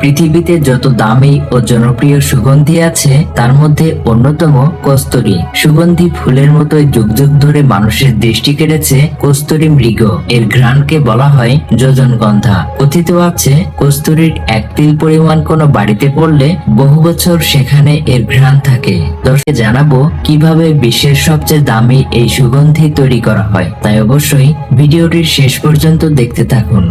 পৃথিবীতে যত দামি ও জনপ্রিয় সুগন্ধি আছে, তার মধ্যে অন্যতম কস্তুরী। সুগন্ধি ফুলের মতোই যুগ যুগ ধরে মানুষের দৃষ্টি কেড়েছে কস্তুরী মৃগ। এর ঘ্রাণকে বলা হয় যোজনগন্ধা। কথিত আছে, কস্তুরীর এক তিল পরিমাণ কোনো বাড়িতে পড়লে বহু বছর সেখানে এর ঘ্রাণ থাকে। দর্শকে জানাব কীভাবে বিশ্বের সবচেয়ে দামি এই সুগন্ধি তৈরি করা হয়। তাই অবশ্যই ভিডিওটির শেষ পর্যন্ত দেখতে থাকুন।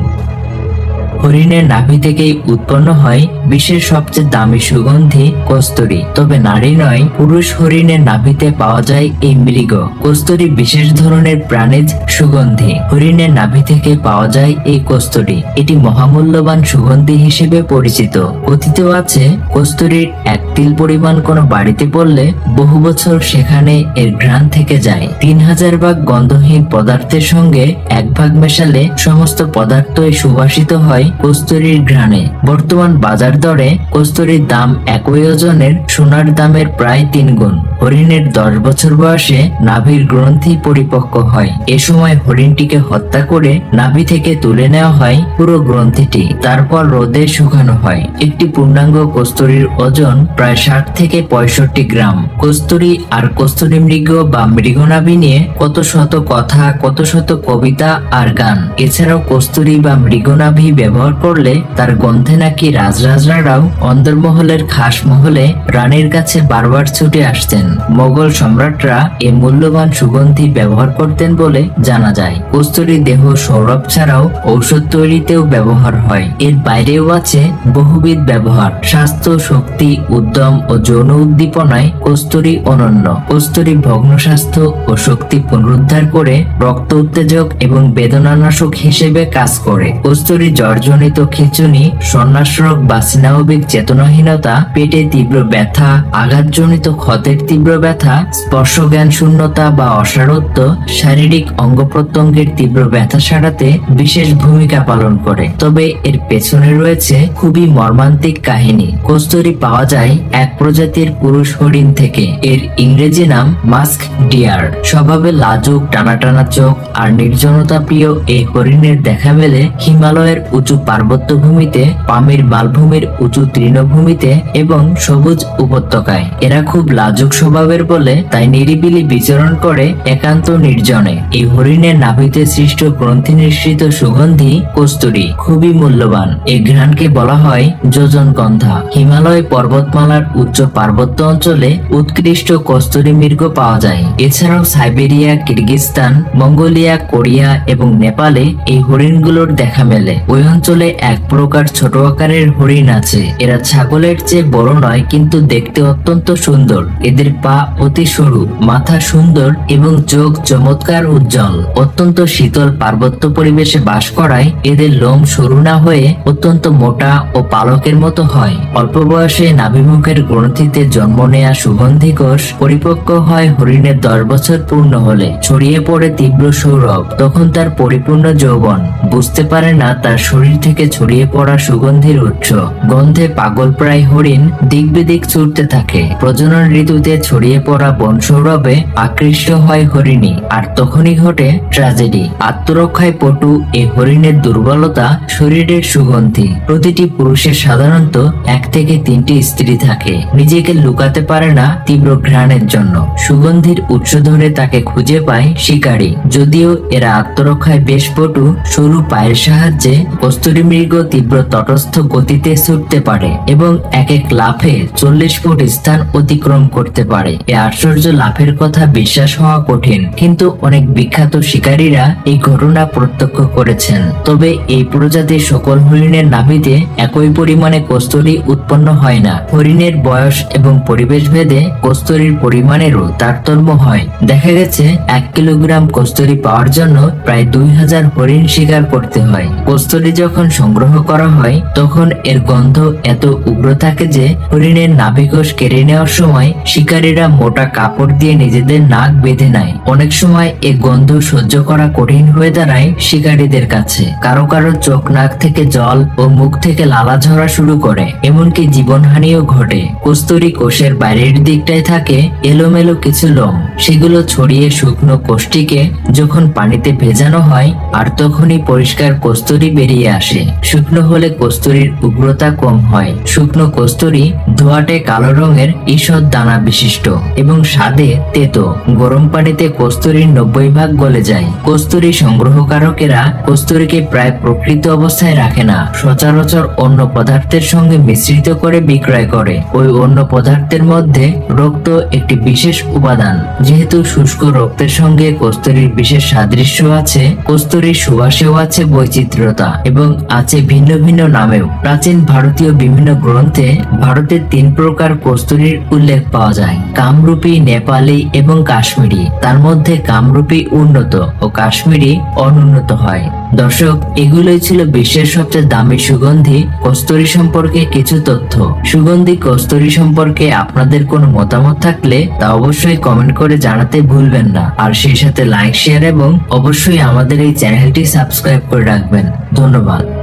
হরিণের নাভি থেকেই উৎপন্ন হয় বিশ্বের সবচেয়ে দামি সুগন্ধি কস্তুরী। তবে নারী নয়, পুরুষ হরিণের নাভিতে পাওয়া যায় এই মৃগ। কস্তুরী বিশেষ ধরনের প্রাণীজ সুগন্ধি। হরিণের নাভি থেকে পাওয়া যায় এই কস্তুরী। এটি মহামূল্যবান সুগন্ধি হিসেবে পরিচিত। কথিত আছে, কস্তুরীর এক তিল পরিমাণ কোনো বাড়িতে পড়লে বহু বছর সেখানে এর ঘ্রাণ থেকে যায়। তিন হাজার ভাগ গন্ধহীন পদার্থের সঙ্গে এক ভাগ মেশালে সমস্ত পদার্থই সুবাসিত হয় কস্তুরীর ঘ্রাণে। বর্তমান বাজার দরে কস্তুরীর দাম একই ওজনের, সোনার দামের প্রায় তিন গুণ। হরিণের দশ বছর বয়সে নাভির গ্রন্থি পরিপক্ক হয়। এ সময় হরিণটিকে হত্যা করে নাভি থেকে তুলে নেওয়া হয় পুরো গ্রন্থিটি। তারপর রোদে শুকানো হয়। একটি পূর্ণাঙ্গ কস্তুরীর ওজন প্রায় ষাট থেকে পঁয়ষট্টি গ্রাম। কস্তুরী আর কস্তুরী মৃগ বা মৃগনাভি নিয়ে কত শত কথা, কত শত কবিতা আর গান। এছাড়াও কস্তুরী বা মৃগনাভি ব্যবহার করলে তার গন্ধে নাকি রাজরাজরারাও অন্দরমহলের খাস মহলে রানীর কাছে বারবার ছুটে আসতেন। মোগল সম্রাটরা এই মূল্যবান সুগন্ধি ব্যবহার করতেন বলে জানা যায়। কস্তুরী দেহ সৌরভ ছাড়াও ঔষধ তৈরিতেও ব্যবহার হয়। এর বাইরেও আছে বহুবিধ ব্যবহার। স্বাস্থ্য, শক্তি, উদ্যম ও যৌন উদ্দীপনায় কস্তুরী অনন্য। কস্তুরী ভগ্ন স্বাস্থ্য ও শক্তি পুনরুদ্ধার করে রক্ত উত্তেজক এবং বেদনানাশক হিসেবে কাজ করে। কস্তুরী জর্জনিত খিচুনি, সন্ন্যাসরোগ বা স্নায়বিক চেতনাহীনতা, পেটে তীব্র ব্যথা, আঘাতজনিত ক্ষতের তীব্র ব্যথা স্পর্শ জ্ঞান শূন্যতা বা অসারত্ব, শারীরিক অঙ্গ প্রত্যঙ্গের তীব্র ব্যথা সারাতে বিশেষ ভূমিকা পালন করে। তবে এর পেছনে রয়েছে খুবই মর্মান্তিক কাহিনী। কস্তুরি পাওয়া যায় এক প্রজাতির পুরুষ হরিণ থেকে। এর ইংরেজি নাম মাস্ক ডিয়ার। স্বভাবে লাজুক টানা টানা চোখ আর নির্জনতা প্রিয় এই হরিণের দেখা মেলে হিমালয়ের উঁচু পার্বত্য ভূমিতে পামির মালভূমির উঁচু তৃণভূমিতে এবং সবুজ উপত্যকায়। এরা খুব লাজুক স্বভাবের বলে তাই নিরিবিলি বিচরণ করে একান্ত নির্জনে। এই হরিণের নাভিতে সৃষ্ট গ্রন্থি নিঃসৃত সুগন্ধি কস্তুরী, খুবই মূল্যবান। এই ঘ্রাণকে বলা হয় যোজন গন্ধা হিমালয় পর্বতমালার উচ্চ পার্বত্য অঞ্চলে উৎকৃষ্ট কস্তুরী মৃগ পাওয়া যায়। এছাড়াও সাইবেরিয়া কিরগিস্তান মঙ্গোলিয়া, কোরিয়া এবং নেপালে এই হরিণগুলোর দেখা মেলে। ওই অঞ্চলে এক প্রকার ছোট আকারের হরিণ আছে। এরা ছাগলের চেয়ে বড় নয়, কিন্তু দেখতে অত্যন্ত সুন্দর। এদের পা অতি সরু, মাথা সুন্দর এবং চোখ চমৎকার উজ্জ্বল। অত্যন্ত শীতল পার্বত্য পরিবেশে বাস করায় এদের লোম সরু না হয়ে অত্যন্ত মোটা ও পালকের মতো হয়। অল্প বয়সে নাভিমুখের গ্রন্থিতে জন্ম নেয়া সুগন্ধি কোষ পরিপক্ক হয় হরিণের দশ বছর পূর্ণ হলে। ছড়িয়ে পড়ে তীব্র সৌরভ, তখন তার পরিপূর্ণ যৌবন। বুঝতে পারে না তার শরীর থেকে ছড়িয়ে পড়া সুগন্ধির উৎস। গন্ধে পাগল প্রায় হরিণ দিক বিদিক ছুটতে থাকে। প্রজনন ঋতুতে ছড়িয়ে পড়া বন সৌরভে আকৃষ্ট হয় হরিণী, আর তখনই ঘটে ট্র্যাজেডি। আত্মরক্ষায় পটু এই হরিণের দুর্বলতা শরীরের সুগন্ধি। প্রতিটি পুরুষের সাধারণত এক থেকে তিনটি স্ত্রী থাকে। নিজেকে লুকাতে পারে না তীব্র ঘ্রাণের জন্য। সুগন্ধির উৎস ধরে তাকে খুঁজে পায় শিকারী। যদিও এরা আত্মরক্ষায় বেশ পটু, সরু পায়ের সাহায্যে কস্তুরী মৃগ তীব্র তটস্থ গতিতে ছুটতে পারে এবং এক এক লাফে চল্লিশ ফুট স্থান অতিক্রম করতে পারে। এই আশ্চর্য লাফের কথা বিশ্বাস হওয়া কঠিন, কিন্তু অনেক বিখ্যাত শিকারীরা এই ঘটনা প্রত্যক্ষ করেছেন। তবে এই প্রজাতির সকল হরিণের নাভিতে একই পরিমাণে কস্তুরী উৎপন্ন হয় না। হরিণের বয়স এবং পরিবেশ ভেদে কস্তুরীর পরিমাণেরও তারতম্য হয়। দেখা গেছে, এক কিলোগ্রাম কস্তুরী পাওয়ার জন্য প্রায় দুই হাজার হরিণ শিকার করতে হয়। কস্তুরী যখন সংগ্রহ করা হয়, তখন এর গন্ধ এত উগ্র থাকে যে হরিণের নাভিকোষ কেড়ে নেওয়ার সময় শিকারীরা মোটা কাপড় দিয়ে নিজেদের নাক বেঁধে নেয়। অনেক সময় এ গন্ধ সহ্য করা কঠিন হয়ে দাঁড়ায় শিকারীদের কাছে। কারও কারও চোখ, নাক থেকে জল ও মুখ থেকে লালা ঝরা শুরু করে, এমনকি জীবনহানিও ঘটে। কস্তুরী কোষের বাইরের দিকটায় থাকে এলোমেলো কিছু লোম। সেগুলো ছড়িয়ে শুকনো কোষটিকে যখন পানিতে ভেজানো হয়, আর তখনই পরিষ্কার কস্তুরী বেরিয়ে আসে। আসে। শুকনো হলে কস্তুরীর উগ্রতা কম হয়। শুকনো কস্তুরী ধোয়াটে কালো রঙের ঈষৎ দানা বিশিষ্ট এবং স্বাদে তেতো। গরম পানিতে কস্তুরীর নব্বই ভাগ গলে যায়। কস্তুরী সংগ্রহকারকেরা কস্তুরীকে প্রায় প্রকৃত অবস্থায় রাখে না। সচরাচর অন্য পদার্থের সঙ্গে মিশ্রিত করে বিক্রয় করে। ওই অন্য পদার্থের মধ্যে রক্ত একটি বিশেষ উপাদান। যেহেতু শুষ্ক রক্তের সঙ্গে কস্তুরীর বিশেষ সাদৃশ্য আছে, কস্তুরীর সুবাসেও আছে বৈচিত্র্যতা এবং আছে ভিন্ন ভিন্ন নামেও। প্রাচীন ভারতীয় বিভিন্ন গ্রন্থে ভারতের তিন প্রকার কস্তুরীর উল্লেখ পাওয়া যায়। কামরূপী, নেপালি এবং কাশ্মীরি। তার মধ্যে কামরূপী উন্নত ও কাশ্মীরি অনুন্নত হয়। দর্শক, এগুলোই ছিল বিশ্বের সবচেয়ে দামি সুগন্ধি কস্তুরী সম্পর্কে কিছু তথ্য। সুগন্ধি কস্তুরী সম্পর্কে আপনাদের কোনো মতামত থাকলে তা অবশ্যই কমেন্ট করে জানাতে ভুলবেন না। আর সেই সাথে লাইক, শেয়ার এবং অবশ্যই আমাদের এই চ্যানেলটি সাবস্ক্রাইব করে রাখবেন। ধন্যবাদ।